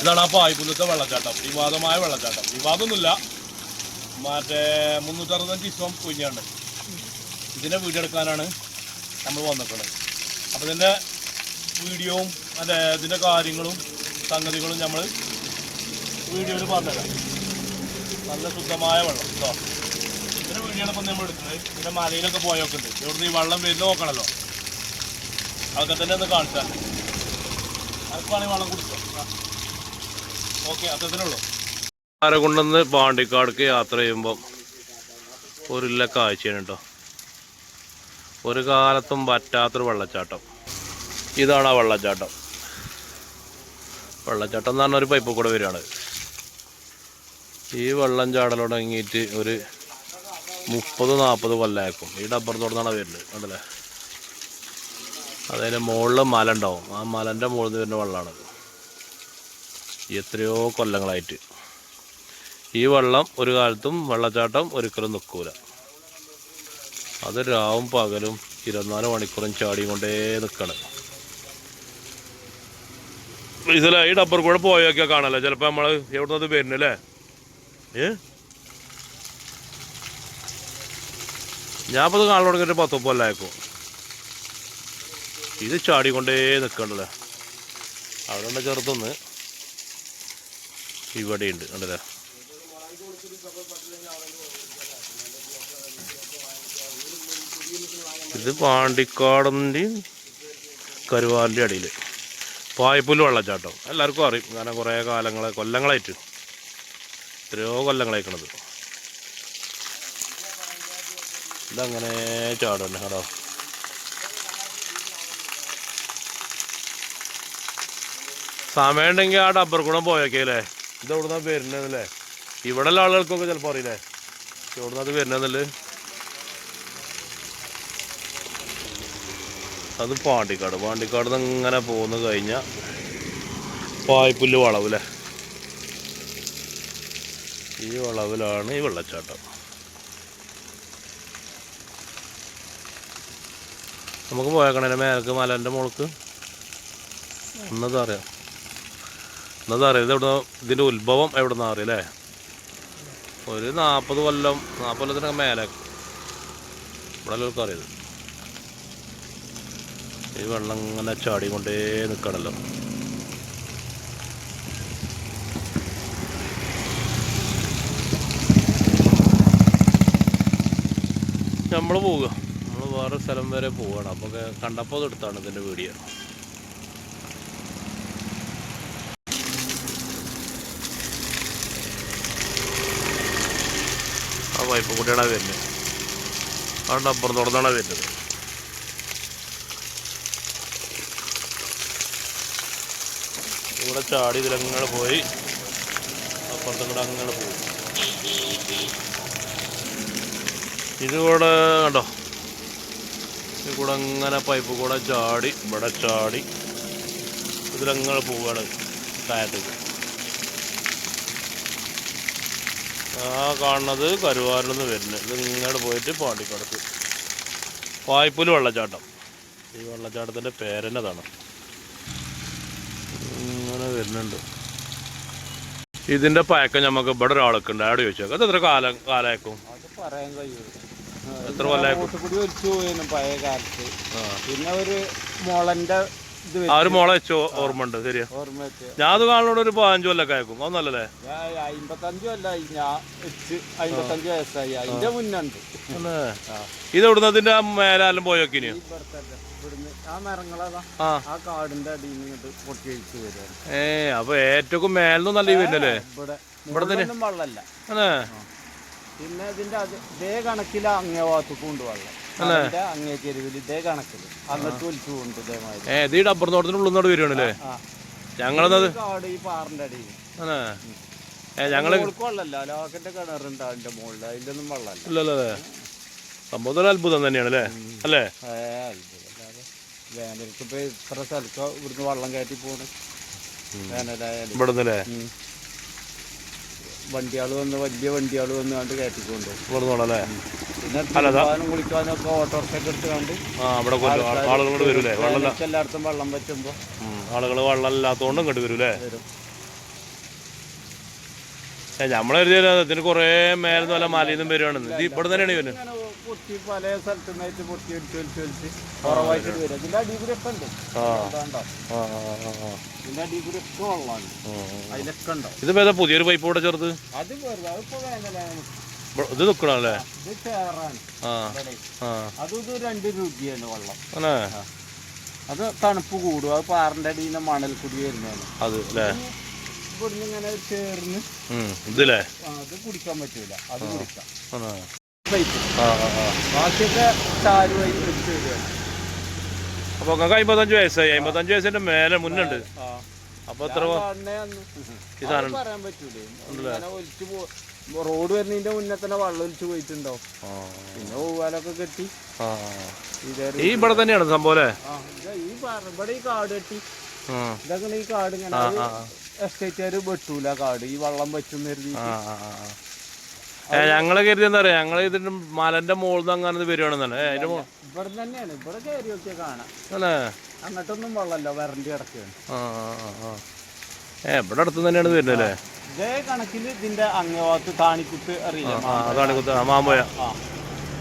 ഇതാണ് ആ പായ്പുന്നത്തെ വെള്ളച്ചാട്ടം. വിവാദമായ വെള്ളച്ചാട്ടം. വിവാദമൊന്നുമില്ല. മറ്റേ മുന്നൂറ്ററുപത്തഞ്ച് ഇസം കുഞ്ഞാണ്ട് ഇതിനെ വീഡിയോ എടുക്കാനാണ് നമ്മൾ വന്നിട്ടുള്ളത്. അപ്പോൾ ഇതിന്റെ വീഡിയോവും അതെ ഇതിന്റെ കാര്യങ്ങളും സംഗതികളും നമ്മൾ വീഡിയോയിൽ പറഞ്ഞുതരാം. നല്ല ശുദ്ധമായ വെള്ളം കേട്ടോ ഇതിന്റെ വീഡിയോ ആണ് ഇപ്പം നമ്മൾ എടുക്കുന്നത്. ഇതിന്റെ മലയിലൊക്കെ പോയൊക്കെ ഉണ്ട് ഇവിടുന്ന് ഈ വെള്ളം വരുന്ന നോക്കണമല്ലോ അതൊക്കെ തന്നെ ഒന്ന് കാണിച്ചാൽ അതൊക്കെ വേണമെങ്കിൽ വെള്ളം കുടിച്ചോ. ഓക്കെ അത്രത്തിനുള്ളൂ പാണ്ടിക്കാടക്ക് യാത്ര ചെയ്യുമ്പം ഒരു കാഴ്ചയാണ് കേട്ടോ. ഒരു കാലത്തും പറ്റാത്തൊരു വെള്ളച്ചാട്ടം. ഇതാണ് ആ വെള്ളച്ചാട്ടം. വെള്ളച്ചാട്ടം എന്ന് പറഞ്ഞ ഒരു പൈപ്പ് കൂടെ വരികയാണ്. ഈ വെള്ളം ചാടൽ തുടങ്ങിയിട്ട് ഒരു മുപ്പത് നാൽപ്പത് കൊല്ലമായിരിക്കും ഈ ഡബ്ബർ തുറന്നാണ് വരുന്നത്? കണ്ടല്ലേ? അതിന്റെ മുകളിൽ മല ഉണ്ടാവും. ആ മലന്റെ മുകളിൽ നിന്ന് വരുന്ന വെള്ളമാണ് എത്രയോ കൊല്ലങ്ങളായിട്ട്. ഈ വെള്ളം ഒരു കാലത്തും വെള്ളച്ചാട്ടം ഒരിക്കലും നിൽക്കൂല അത് രാവും പകലും ഇരുപത്തിനാല് മണിക്കൂറും ചാടി കൊണ്ടേ നിൽക്കണം ഈ ഡബ്ബർ കൂടെ പോയൊക്കെ കാണാലോ. ചിലപ്പോൾ നമ്മൾ എവിടെ നിന്ന് വരുന്നല്ലേ ഏ? ഞാൻ അത് കാണാൻ തുടങ്ങിയിട്ട് പത്ത് കൊല്ലായപ്പോൾ ഇത് ചാടിക്കൊണ്ടേ നിൽക്കണ്ടല്ലേ അവിടെ ഉണ്ട് ചെറുതൊന്ന് ഇവിടെയുണ്ട്. കണ്ടല്ലേ ഇത് പാണ്ടിക്കാടന്റെയും കരുവാറിന്റെ അടിയിൽ പായ്പുല്ല് വെള്ളച്ചാട്ടം. എല്ലാവർക്കും അറിയും. കാരണം കുറേ കാലങ്ങളെ കൊല്ലങ്ങളായിട്ട്. എത്രയോ കൊല്ലങ്ങളായിക്കണത്. ഇതങ്ങനെ ചാടുന്നെ കേട്ടോ. സമയമുണ്ടെങ്കിൽ ആ ഡബ്ബർ കൂടെ പോയേക്കേ അല്ലേ? ഇത് എവിടുന്നാ വരുന്നതല്ലേ ഇവിടെ ഉള്ള ആളുകൾക്കൊക്കെ ചിലപ്പോൾ അറിയില്ലേ? എവിടുന്നാ അത് വരുന്നതല്ലേ അത് പാണ്ടിക്കാട്. പാണ്ടിക്കാട് നിന്ന് ഇങ്ങനെ പോന്ന് കഴിഞ്ഞാൽ പായ്പുല്ല് വളവില്ലേ ഈ വളവിലാണ് ഈ വെള്ളച്ചാട്ടം. നമുക്ക് പോയേക്കണേ മേലക്ക് മലന്റെ മുളക്ക് എന്നത് അറിയാം എന്നത് അറിയാം എവിടെ ഇതിന്റെ ഉത്ഭവം എവിടെ നിന്ന് അറിയാം അല്ലേ ഒരു നാൽപ്പത് കൊല്ലം നാൽപ്പത് കൊല്ലത്തിനൊക്കെ മേലെ. ഇവിടെ എല്ലാവർക്കും അറിയത് ഈ വെള്ളം ഇങ്ങനെ ചാടിക്കൊണ്ടേ നിൽക്കണല്ലോ നമ്മൾ പോവുക. നമ്മൾ വേറെ സ്ഥലം വരെ പോവുകയാണ്. അപ്പോൾ കണ്ടപ്പോൾ എടുത്താണ് ഇതിന്റെ വീഡിയോ. പൈപ്പ് കൂട്ടിയാണ് വരുന്നത് അതുകൊണ്ട് അപ്പുറം തുറന്നാണ് വരുന്നത്. ഇവിടെ ചാടി ഇതിലങ്ങനെ പോയി. അപ്പുറത്തും കൂടെ അങ്ങനെ പോയി. ഇതുകൂടെ കണ്ടോ? ഇത് കൂടെ അങ്ങനെ പൈപ്പ് കൂടെ ചാടി ഇവിടെ ചാടി ഇതിലങ്ങനെ പോവുകയാണ് താഴത്തേക്ക്. ആ കാണുന്നത് കരുവാരിൽ നിന്ന് വരുന്നത് ഇത് ഇങ്ങോട്ട് പോയിട്ട് പാണ്ടിക്കടത്ത്. വായ്പൂൽ വെള്ളച്ചാട്ടം. ഈ വെള്ളച്ചാട്ടത്തിന്റെ പേരന്നതാണ് ഇങ്ങനെ വരുന്നുണ്ട്. ഇതിന്റെ പയക്കം നമുക്ക് ഇവിടെ ഒരാളൊക്കെ ഉണ്ട് അവിടെ ചോദിച്ചേക്കാം? അത് എത്ര കാലം കാലയക്കും? എത്ര പഴയ കാലത്ത്. പിന്നെ ഒരു മുളന്റെ ആ ഒരു മോളെ വെച്ചോ ഓർമ്മ ഉണ്ട് ശരിയാ. ഓർമ്മ ഞാൻ അത് കാണുന്നോട് ഒരു പതിനഞ്ച് കൊല്ലൊക്കെ ആയിരിക്കും അതൊന്നല്ലേ അമ്പത്തഞ്ചു കൊല്ലായി. ഞാൻ അമ്പത്തഞ്ച് വയസ്സായി. അതിന്റെ മുന്നുണ്ട്. ഇത് എവിടുന്ന് അതിന്റെ മേലാലും പോയോക്കിനി ഏ അപ്പൊ ഏറ്റവും മേലൊന്നും നല്ല വരുന്നല്ലേ ഇവിടെ ഇവിടെ തന്നെ? വെള്ളമല്ല പിന്നെ ഇതിന്റെ അതേ കണക്കിൽ അങ്ങേ ഭാഗത്തേക്കും ഉണ്ട് വെള്ളം അങ്ങേ ചെരുവിൽ ഇതേ കണക്കിൽ അങ്ങോട്ട് ഒലിച്ചു കൊണ്ട് ഇതേമാതിരി. ഏ ഇത് ഈ ഡബ്ബർ തോട്ടത്തിന് ഉള്ളിന്നോട് വരുവാണല്ലേ? ആ ഞങ്ങളെന്നത് ഈ കാട് ഈ പാറിന്റെ അടിയിൽ ഏ ഞങ്ങൾ മുകൾക്ക് വെള്ളമല്ല ലോകത്തിന്റെ കിണറുണ്ട് അതിന്റെ മുകളിൽ അതിലൊന്നും വെള്ളമല്ല ഇല്ലല്ലോ സംഭവം ഒരു അത്ഭുതം തന്നെയാണ് അല്ലേ അല്ലേ? ഏ അത്ഭുതമല്ലാതെ വേനൽക്ക് ഇപ്പൊ ഇത്ര സ്ഥലത്ത് ഇവിടുന്ന് വെള്ളം കയറ്റി പോണ്. വേനലായാലും. ഇവിടെ നിന്നല്ലേ വണ്ടികൾ വന്ന് വലിയ വണ്ടികൾ വന്ന് കണ്ട് കയറ്റിക്കൊണ്ടു. കൊടുത്തോളല്ലേ പിന്നെ തിരുമ്പാനും കുളിക്കാനും ഒക്കെ ഓട്ടോറിക്ഷ അവിടെ ആളുകളോട് വെള്ളം എല്ലായിടത്തും വെള്ളം പറ്റുമ്പോൾ ആളുകൾ വെള്ളം ഇല്ലാത്തതുകൊണ്ട് ഇങ്ങോട്ട് വരൂലേ? നമ്മളൊരു ഇതിന് കുറേ മേലെ നല്ല മലയിൽ നിന്നും വരുവാണെന്ന് ഇവിടെ തന്നെയാണ് ഇവന്. പൊട്ടി പല സ്ഥലത്തു നിന്നായിട്ട് പൊട്ടി ഒലിച്ച് ഒലിച്ച് ഒലിച്ച് കുറവായിട്ട് വരും. ഇതിന്റെ അടിയിൽ കൂടി ഒക്കെ ഉണ്ട്. ഇതിന്റെ കൂടി ഒക്കെ വെള്ളമാണ് അതിലൊക്കെ ഉണ്ടാവും ഇത് വേറെ പുതിയൊരു പൈപ്പ് കൂടെ ചേർത്ത്? അത് വേറെ അതിപ്പോ വേനലാണ്. ഇത് നിക്കണല്ലേ? ഇത് ചേറാണ്. അതും ഇത് രണ്ട് രുചിയാണ് വെള്ളം. അത് തണുപ്പ് കൂടും. അത് പാറിന്റെ അടിയിൽ നിന്ന് മണൽ കുടി വരുന്നതാണ്. അത് അല്ലേ? ഇവിടുന്ന് ഇങ്ങനെ ചേർന്ന് ഇതില്ലേ? അത് കുടിക്കാൻ പറ്റൂല. അത് കുടിക്കാം. ആ ബാക്കിയൊക്കെ വെച്ച് വരികയാണ് അപ്പൊ നിങ്ങൾക്ക് അമ്പത്തഞ്ച് വയസ്സായി. അമ്പത്തഞ്ച് വയസ്സിന്റെ മേലെ മുന്നുണ്ട്. അപ്പൊ എത്ര പറയാൻ പറ്റൂലേ. ഇങ്ങനെ ഒലിച്ച് പോ റോഡ് വരുന്നതിന്റെ മുന്നേ തന്നെ വെള്ളം ഒലിച്ചു പോയിട്ടുണ്ടാവും പിന്നെ പൂവാലൊക്കെ കെട്ടി. ഈ ഇവിടെ തന്നെയാണ് സംഭവം ഈ ഇവിടെ ഈ കാട് കെട്ടി. ഇതൊക്കെ ഈ കാട് ഇങ്ങനെ എസ്റ്റേറ്റുകാർ വെട്ടൂല കാട്. ഈ വെള്ളം വെച്ചു ഞങ്ങൾ കരുതി എന്താ പറയാ ഞങ്ങൾ ഇതിന്റെ മലന്റെ മുകളിൽ നിന്ന് അങ്ങനെ വരുവാണെന്നാണ് അതിന്റെ ഇവിടെ തന്നെയാണ് ഇവിടെ കയറി നോക്കിയാൽ കാണാം. അല്ലേ അങ്ങോട്ടൊന്നും വെള്ളമല്ലോ വരണ്ടി കിടക്കുകയാണ്. ആ. ഏ ഇവിടെ അടുത്ത് തന്നെയാണ് ഇത് വരുന്നത് അല്ലേ? ഇതേ കണക്കിൽ ഇതിന്റെ അങ്ങഭാഗത്ത് താണിക്കുത്ത് അറിയില്ല ആ അതാണ് ആ, മാമ്പോയ ആ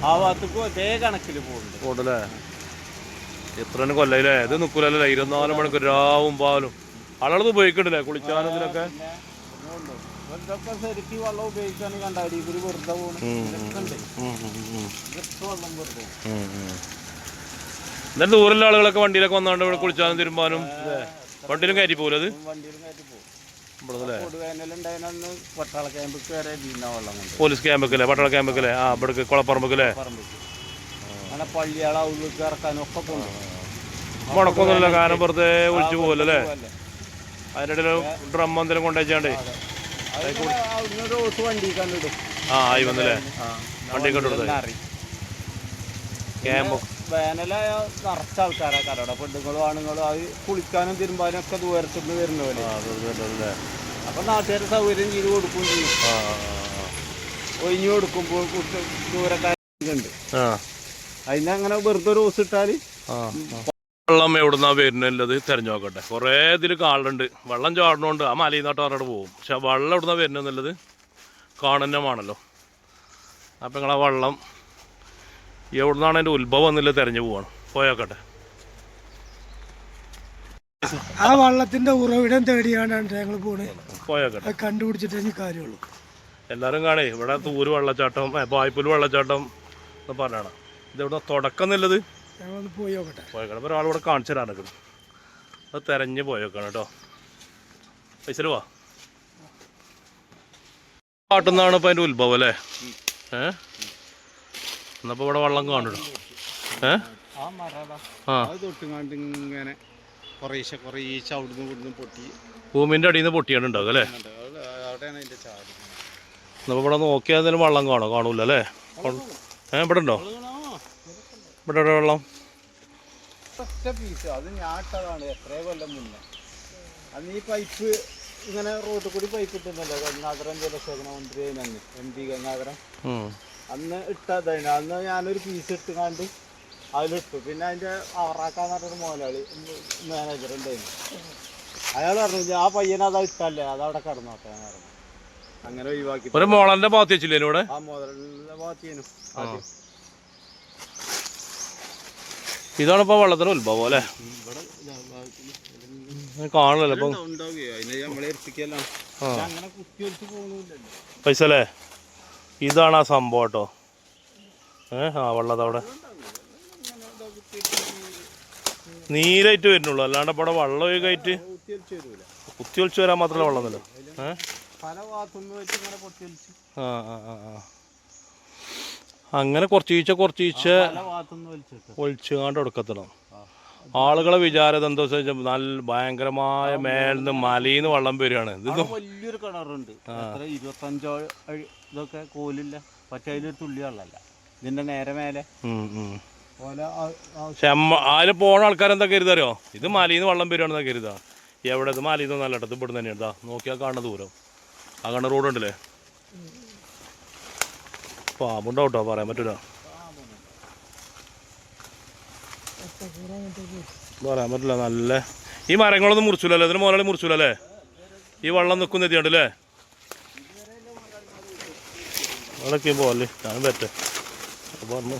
ആ ഭാഗത്തേക്കും അതേ കണക്കിൽ പോകുന്നുണ്ട്. പോട്ടല്ലേ എത്ര കൊല്ലയില്ലേ? ഇത് നിക്കൂലല്ലേ? ഇരുപത്തിനാല് മണിക്കൂർ രാവും പാലും. ആളുകൾ ഉപയോഗിക്കണ്ടല്ലേ കുളിച്ചാലും ഇതിനൊക്കെ? ഇതൊക്കെ ശരിക്കും വെള്ളം വെറുതെ പോകണം വെള്ളം വെറുതെ. പോകും. എന്നിട്ട് ദൂരമുള്ള ആളുകളൊക്കെ വണ്ടിയിലൊക്കെ വന്നാണ്ട് ഇവിടെ കുളിച്ചാലും തിരുമ്പാനും ഇല്ലേ? വണ്ടിയിലും കയറ്റി പോലത് പോകും പോലീസ് ക്യാമ്പൊക്കെ പട്ടാള ക്യാമ്പൊക്കെ ആ ഇവിടെ കുളപ്പറമ്പൊക്കെ. പള്ളിയാളെ ഉള്ളിലേക്ക് ഇറക്കാനും ഒക്കെ മുടക്കൊന്നുമില്ല. കാരണം വെറുതെ ഒഴിച്ചു പോവല്ലേ. അതിന്റെ ഇടയിൽ ഡ്രം എന്തെങ്കിലും കൊണ്ടുവച്ചാണ്ടേ ആ ആയി വന്നല്ലേ? വണ്ടി കണ്ടു ക്യാമ്പ് വേനലായ നിറച്ച ആൾക്കാരാ. കടയുടെ പെണ്ണുങ്ങളും ആണുങ്ങളും അത് കുളിക്കാനും തിരുമ്പാനും ഒക്കെ ദൂരത്തുനിന്ന് വരുന്ന പോലെ. അപ്പൊ നാട്ടുകാർ സൗകര്യം ചെയ്ത് കൊടുക്കും ചെയ്യും. ഒഴിഞ്ഞു കൊടുക്കുമ്പോൾ ദൂരക്കാരുണ്ട് ആ. അതിന് അങ്ങനെ വെറുതെ ഒരു ഇട്ടാൽ ആ. വെള്ളം എവിടുന്നാ വരുന്നുള്ളത് തെരഞ്ഞു നോക്കട്ടെ. കുറേ ഇതിൽ കാളുണ്ട് വെള്ളം ചാടണോണ്ട് ആ മലയിൽ നിന്നോട്ട് അവിടെ പോകും. പക്ഷെ ആ വെള്ളം എവിടുന്നാ വരുന്നെന്നുള്ളത് കാണുന്നമാണല്ലോ അപ്പം നിങ്ങൾ ആ വെള്ളം എവിടുന്നാണ് അതിന്റെ ഉത്ഭവം എന്നുള്ളത് തിരഞ്ഞു പോവാണ്. പോയോക്കട്ടെ ആ വള്ളത്തിന്റെ ഉറവിടം തേടിയാണ് ഞങ്ങൾ പോണത് പോയോക്കട്ടെ കണ്ടുപിടിച്ചിട്ടേ കാര്യമുള്ളൂ. എല്ലാവരും കാണേ ഇവിടെ തൂര് വെള്ളച്ചാട്ടം ഏ, പായ്പുൽ വെള്ളച്ചാട്ടം എന്ന് പറഞ്ഞാണ്. ഇത് ഇവിടെ തുടക്കം എന്നുള്ളത്? ഞങ്ങളൊന്ന് പോയി നോക്കട്ടെ. പോയേക്കണം അപ്പോൾ ഒരാളിവിടെ കാണിച്ചു തരാനൊക്കെ അത് തെരഞ്ഞു പോയേക്കണം കേട്ടോ. പൈസ വാ കാട്ടുന്നാണ് ഇപ്പം അതിന്റെ ഉത്ഭവം അല്ലേ? ഏ? എന്നപ്പോൾ ഇവിടെ വെള്ളം കാണിടും ഏ? ആ മരടാ. ആ. അത് തൊട്ടുങ്ങാണ്ട് ഇങ്ങനെ കുറേശ്ശെ കുറേശ്ശെ അവിടുന്ന് ഇവിടുന്ന് പൊട്ടി. ഭൂമിന്റെ അടിയിൽ നിന്ന് പൊട്ടിയാണ് അല്ലേ? എന്നപ്പോൾ ഇവിടെ നോക്കിയാൽ എന്തെങ്കിലും വെള്ളം കാണോ. കാണൂല അല്ലേ? ഏ ഇവിടെ ഉണ്ടോ? ഇവിടെ എവിടെ വെള്ളം? ഒറ്റ പീസ് അത് ഞാൻ ഇട്ടതാണ് എത്രയോ കൊല്ലം മുന്നേ. അന്ന് ഈ പൈപ്പ് ഇങ്ങനെ റോഡിൽ കൂടി പൈപ്പ് ഇട്ടുന്നല്ലോ ഗംഗാധരൻ ജലസേചന മന്ത്രി അന്ന് എം പി ഗംഗാധരം. അന്ന് ഇട്ടതാണ് അന്ന് ഞാനൊരു പീസ് ഇട്ടുകാണ്ട് അതിലിട്ടു. പിന്നെ അതിന്റെ ആറാക്കാന്ന് പറഞ്ഞൊരു മുതലാളി മാനേജർ ഉണ്ടായിരുന്നു അയാൾ പറഞ്ഞു ആ പയ്യനെ അതാ ഇട്ടല്ലേ? അതവിടെ കിടന്നോട്ടെ എന്ന് പറഞ്ഞു. അങ്ങനെ ഒഴിവാക്കി. ഒരു മോളന്റെ ഭാഗത്ത് വെച്ചില്ലേ ഇവിടെ ആ മോളന്റെ ഭാഗത്ത് ഇതാണ് ഇപ്പോൾ വെള്ളത്തിന് ഉത്ഭവം അല്ലേ? പോകുന്നില്ലല്ലോ പൈസ അല്ലേ? ഇതാണ് ആ സംഭവം കേട്ടോ. ഏ ആ വെള്ളത്തവിടെ അവിടെ. നീരായിട്ട് വരുന്നുള്ളൂ. അല്ലാണ്ട് ഇവിടെ വെള്ളം ഒഴുകായിട്ട് കുത്തി വെച്ച് വരൂല. കുത്തി ഒളിച്ച് വരാൻ മാത്രമല്ല വെള്ളം ഏ? ആ ആ ആ. അങ്ങനെ കുറച്ച് ഈച്ച കുറച്ച് ഈച്ച ഒളിച്ചുകാണ്ട് എടുക്കത്തണം. ആളുകളെ വിചാരം എന്താ വെച്ചാൽ നല്ല ഭയങ്കരമായ മേലിന്ന് മലയിന്ന് വെള്ളം വരികയാണ്. ഇത് വലിയൊരു കിണറുണ്ട്. ഇരുപത്തഞ്ചോ ഇതൊക്കെ കോലില്ല. പക്ഷെ അതിലൊരു തുള്ളി വെള്ളമല്ല ഇതിന്റെ നേരെ മേലെ. അതിൽ പോണ ആൾക്കാരെന്താ കരുതറിയോ? ഇത് മലയിൽ നിന്ന് വെള്ളം വരുവാണെന്നാ കരുതാ? എവിടെ ഇത് മലയിൽ നിന്ന് നല്ല ഇടത്ത് ഇവിടെ തന്നെയാണ് നോക്കിയാൽ കാണുന്ന ദൂരം. ആ കാണുന്ന റോഡ് പാമ്പുണ്ടാവും കേട്ടോ പറയാൻ പറ്റൂല. പറയാൻ പറ്റില്ല നല്ല. ഈ മരങ്ങളൊന്നും മുറിച്ചില്ലല്ലോ ഇതിന് മോലാളി മുറിച്ചില്ലല്ലേ ഈ വെള്ളം നിൽക്കുന്ന എത്തിയുണ്ടല്ലേ അവിടെയൊക്കെ പോലെ ഞാൻ പറ്റേ പറഞ്ഞു.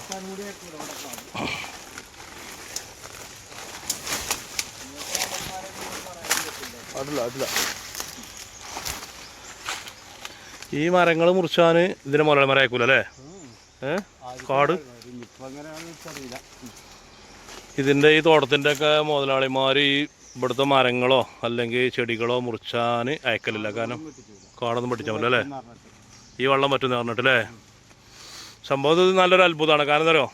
അതില്ല അതില്ല ഈ മരങ്ങൾ മുറിച്ചാൻ ഇതിനെ മുതലാളി മരം ആയിക്കൂല അല്ലേ കാട്? ഇതിന്റെ ഈ തോട്ടത്തിന്റെ ഒക്കെ മുതലാളിമാർ ഈ ഇവിടുത്തെ മരങ്ങളോ അല്ലെങ്കിൽ ചെടികളോ മുറിച്ചാൻ അയക്കലില്ല. കാരണം കാടൊന്നും പഠിച്ചാൽ മതി അല്ലേ? ഈ വെള്ളം പറ്റുന്ന പറഞ്ഞിട്ടല്ലേ സംഭവം ഇത് നല്ലൊരു അത്ഭുതമാണ്. കാരണം എന്തോ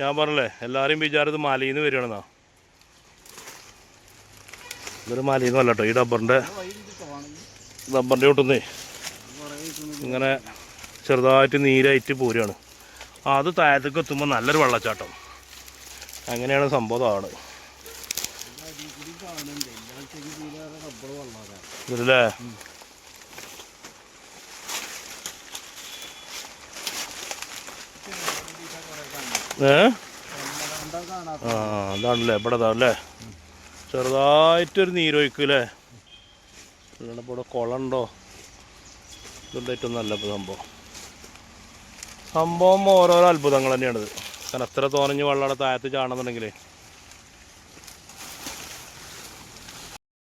ഞാൻ പറഞ്ഞല്ലേ എല്ലാവരും വിചാരം ഇത് മലയിൽ നിന്ന് വരികയാണെന്നാ. ഇതൊരു മലയിൽ കേട്ടോ ഈ ഡബ്ബറിന്റെ വഴി കൂട്ടുന്നേ. ഇങ്ങനെ ചെറുതായിട്ട് നീരായിട്ട് പോരുകയാണ്. അത് താഴത്തേക്ക് എത്തുമ്പോൾ നല്ലൊരു വെള്ളച്ചാട്ടം. അങ്ങനെയാണ് സംഭവം ആണ്. ഇതില്ലേ? ഏ? ആ അതാണല്ലേ ഇവിടെ അല്ലേ ചെറുതായിട്ടൊരു നീരൊഴിക്കൂലേ ഇവിടെ കുളം ഇവിടെ കുളമുണ്ടോ ഏറ്റവും നല്ല സംഭവം. സംഭവം ഓരോരോ അത്ഭുതങ്ങൾ തന്നെയാണിത്. കാരണം എത്ര തോനഞ്ഞ് വെള്ളം താഴത്ത് ചാണെന്നുണ്ടെങ്കിലേ.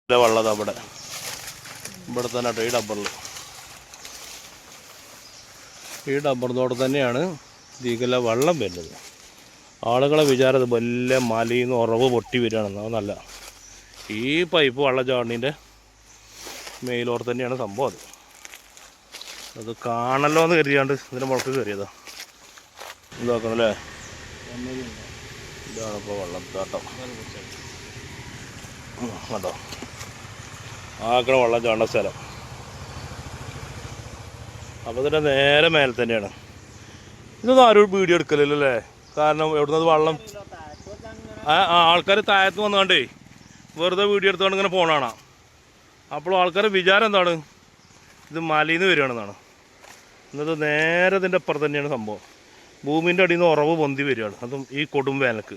വെള്ളം അവിടെ ഇവിടെ. തന്നെ ഈ ഡബ്ബറിൽ ഈ ഡബറിനോട് തന്നെയാണ് ഇതിലെ വെള്ളം വരുന്നത്. ആളുകളെ വിചാരത് വലിയ മലയിൽ നിന്ന് ഉറവ് പൊട്ടി വരികയാണെന്ന് അതൊന്നല്ല ഈ പൈപ്പ് വെള്ളം ചാടിന്റെ മേലോട്ട് തന്നെയാണ് സംഭവം അത്. അത് കാണല്ലോ എന്ന് കരുതിയാണ്ട് ഇതിന്റെ മുളക്ക് കയറിയതാ. ഇതാക്കണം അല്ലേ ഇതാണ് ഇപ്പോൾ ഉം, കണ്ടോ? ആക്കണ വെള്ളം ചാണ്ട സ്ഥലം. അപ്പോൾ ഇതിന്റെ നേരെ മേലെ തന്നെയാണ്. ഇതൊന്നും ആരും വീഡിയോ എടുക്കലില്ല അല്ലേ? കാരണം എവിടുന്നത് വെള്ളം ആ ആൾക്കാർ താഴത്ത് വന്നുകൊണ്ടേ വെറുതെ വീഡിയോ എടുത്തുകൊണ്ട് ഇങ്ങനെ പോണാണ് അപ്പോൾ ആൾക്കാരുടെ വിചാരം എന്താണ്? ഇത് മലയിൽ നിന്ന് വരികയാണെന്നാണ്. എന്നത് നേരെ ഇതിന്റെ അപ്പുറം തന്നെയാണ് സംഭവം. ഭൂമിന്റെ അടിയിൽ നിന്ന് ഉറവ് പൊന്തി വരികയാണ്. അതും ഈ കൊടും വേനൽക്ക്?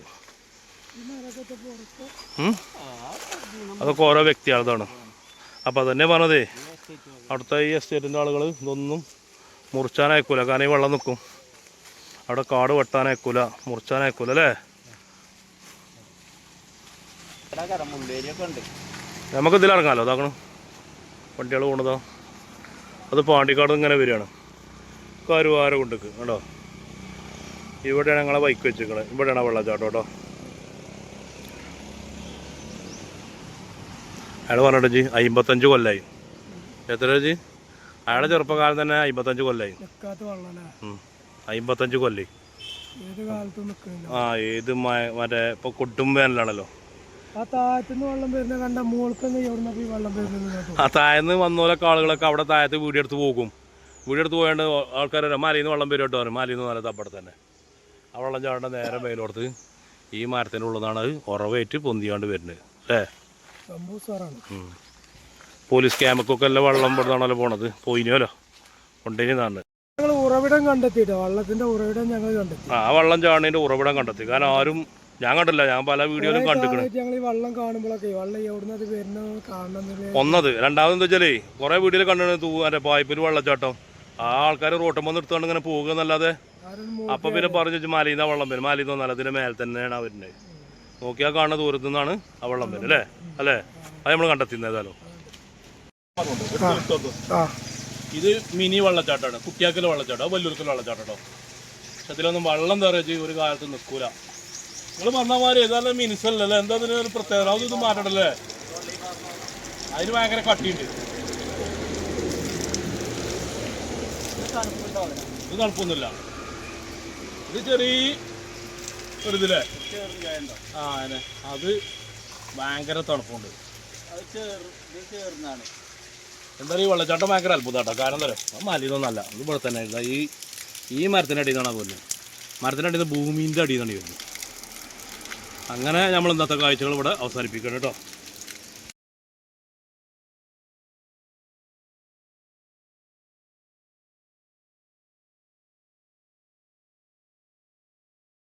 അതൊക്കെ ഓരോ വ്യക്തികളതാണ് അപ്പോൾ അതന്നെ പറഞ്ഞതേ അടുത്ത ഈ എസ്റ്റേറ്റിന്റെ ആളുകൾ ഇതൊന്നും മുറിച്ചാനയക്കൂല. കാരണം ഈ വെള്ളം നിൽക്കും അവിടെ കാട് വെട്ടാനയക്കൂല മുറിച്ചാനയക്കൂല അല്ലേ? നമുക്ക് ഇതിൽ ഇറങ്ങാമല്ലോ അതാക്കണം വണ്ടികൾ പോണതാ. അത് പാണ്ടിക്കാട് ഇങ്ങനെ വരികയാണ്. കരുവാര കൊണ്ടുക്ക് കേട്ടോ ഇവിടെയാണ് ഞങ്ങളെ ബൈക്ക് വെച്ചിരിക്കണത്. ഇവിടെയാണ് വെള്ളച്ചാട്ടം കേട്ടോ. അയാൾ പറഞ്ഞിട്ട് ജി അമ്പത്തഞ്ച് കൊല്ലായി. എത്ര ജി അയാളെ ചെറുപ്പകാലം തന്നെ അമ്പത്തഞ്ച് കൊല്ലായി. അയിമ്പത്തഞ്ച്. അമ്പത്തഞ്ച് കൊല്ലേ ആ ഏത് മറ്റേ ഇപ്പൊ കൊട്ടും വേനലാണല്ലോ. ആ താഴത്തുനിന്ന് വെള്ളം വരുന്ന കണ്ട മോൾക്കൊന്ന് എവിടുന്ന ഈ വെള്ളം വരുന്നത് ആ താഴന്ന് വന്നോലൊക്കെ ആളുകളൊക്കെ അവിടെ താഴത്ത് വീടിയെടുത്ത് പോകും. വീടിയെടുത്ത് പോയാണ്ട് ആൾക്കാർ മാലിയിൽ നിന്ന് വെള്ളം വരും പറഞ്ഞു മാലിയിൽ നിന്ന് നല്ല തപ്പടെ തന്നെ. ആ വെള്ളം ചാടേണ്ട നേരെ മേലോടത്ത് ഈ മരത്തിന്റെ ഉള്ളതാണ് അത് ഉറവേറ്റ് പൊന്തിയാണ്ട് വരുന്നത്. അല്ലേ? പോലീസ് ക്യാമ്പൊക്കെ എല്ലാം വെള്ളം ഇവിടുന്നാണല്ലോ പോണത്? പോയിനോലോ? കൊണ്ടേനി നാണ് ഞങ്ങൾ ഉറവിടം കണ്ടെത്തിയിട്ട്? വെള്ളത്തിന്റെ ഉറവിടം ഞങ്ങൾ കണ്ടെത്തി. ആ വെള്ളം ചാടിന്റെ ഉറവിടം കണ്ടെത്തി. കാരണം ആരും ഞാൻ കണ്ടില്ല. ഞാൻ പല വീഡിയോയിലും കണ്ടിട്ടുണ്ട് ഞങ്ങൾ ഈ വെള്ളം കാണുമ്പോഴൊക്കെ വെള്ളം എവിടുന്ന് അത് വരുന്നത് കാണണം ഒന്നത്. രണ്ടാമത് എന്താ വെച്ചാലേ കുറേ വീഡിയോയിൽ കണ്ടിട്ട് തൂ പായ്പിൽ വെള്ളച്ചാട്ടം. ആ ആൾക്കാർ റോട്ടം വന്ന് എടുത്തുകൊണ്ട് ഇങ്ങനെ പോകുക എന്നല്ലാതെ അപ്പൊ പിന്നെ പറഞ്ഞു വെച്ചാൽ മലയിൽ നിന്ന് വെള്ളം വരും. മലയിൽ നിന്ന് വന്നാൽ അതിന്റെ മേലെ തന്നെയാണ് അവരുടെ നോക്കിയാൽ കാണുന്ന ദൂരത്തു നിന്നാണ് ആ വെള്ളം വരും അല്ലേ? അല്ലേ? അത് നമ്മൾ കണ്ടെത്തുന്നത് ഏതായാലും. ഇത് മിനി വെള്ളച്ചാട്ടമാണ്. കുട്ടിയാക്കൽ വെള്ളച്ചാട്ടം. വലിയൊരുക്കൽ വെള്ളച്ചാട്ടോ പക്ഷെ അതിലൊന്നും വെള്ളം നിറച്ച് ഒരു കാലത്ത് നിൽക്കൂല. നിങ്ങൾ പറഞ്ഞ മാതിരി ഏതായാലും മിനിസല്ലേ എന്താ അതിന് ഒരു പ്രത്യേകത? അതൊന്നും മാറ്റണല്ലേ അതിന് ഭയങ്കര കട്ടിയുണ്ട്. ഇത് തണുപ്പൊന്നുമില്ല. ഇത് ചെറിയ ഒരു ഇതില്ലേ ആ അതെ അത് ഭയങ്കര തണുപ്പുണ്ട്. അത് എന്തായാലും ഈ വെള്ളച്ചാട്ടം ഭയങ്കര അത്ഭുതമാട്ടോ. കാരണം എന്താ പറയുക അല്ല ഇത് ഇവിടെ തന്നെ ഈ ഈ മരത്തിന്റെ അടിയിൽ നിന്നാണ് പോലെ മരത്തിന്റെ അടിയിൽ നിന്ന് ഭൂമിന്റെ അടിയിൽ നിന്നാണ് അങ്ങനെ നമ്മൾ ഇന്നത്തെ കാഴ്ചകൾ ഇവിടെ അവസാനിപ്പിക്കണം കേട്ടോ.